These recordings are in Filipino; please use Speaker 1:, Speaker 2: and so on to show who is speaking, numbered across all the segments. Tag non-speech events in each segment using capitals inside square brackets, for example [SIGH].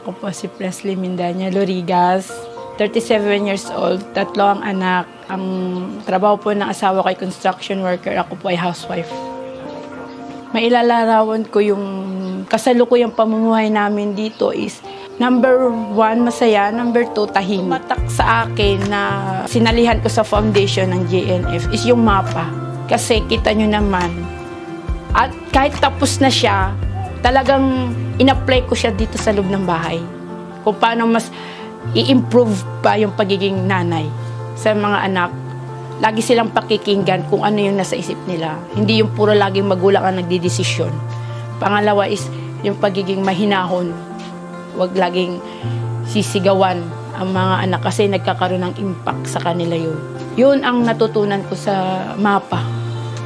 Speaker 1: po si Presley Mindanya Lorigas. 37 years old, tatlo ang anak. Ang trabaho po ng asawa ko ay construction worker, ako po ay housewife. Mailalarawan ko yung kasalukuyang pamumuhay namin dito is number one, masaya. Number two, tahimik. Matak sa akin na sinalihan ko sa foundation ng JNF is yung mapa. Kasi kita nyo naman, at kahit tapos na siya, talagang in-apply ko siya dito sa loob ng bahay. Kung paano mas i-improve pa yung pagiging nanay sa mga anak. Lagi silang pakikinggan kung ano yung nasa isip nila. Hindi yung puro laging magulang ang nagdidesisyon. Pangalawa is yung pagiging mahinahon. Huwag laging sisigawan ang mga anak kasi nagkakaroon ng impact sa kanila yun. Yun ang natutunan ko sa mapa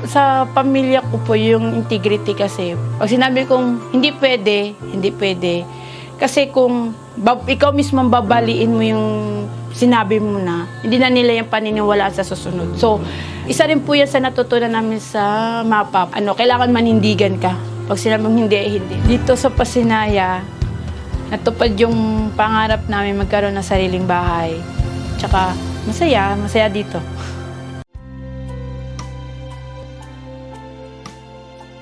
Speaker 1: sa pamilya ko po yung integrity kasi. Pag sinabi kong hindi pwede, hindi pwede. Kasi kung bab- ikaw mismo babaliin mo yung sinabi mo na, hindi na nila yung paniniwalaan sa susunod. So, isa rin po yan sa natutunan namin sa mapa. Ano, kailangan manindigan ka. Pag sinabi mong hindi, eh, hindi. Dito sa Pasinaya, natupad yung pangarap namin magkaroon ng sariling bahay. Tsaka, masaya, masaya dito. [LAUGHS]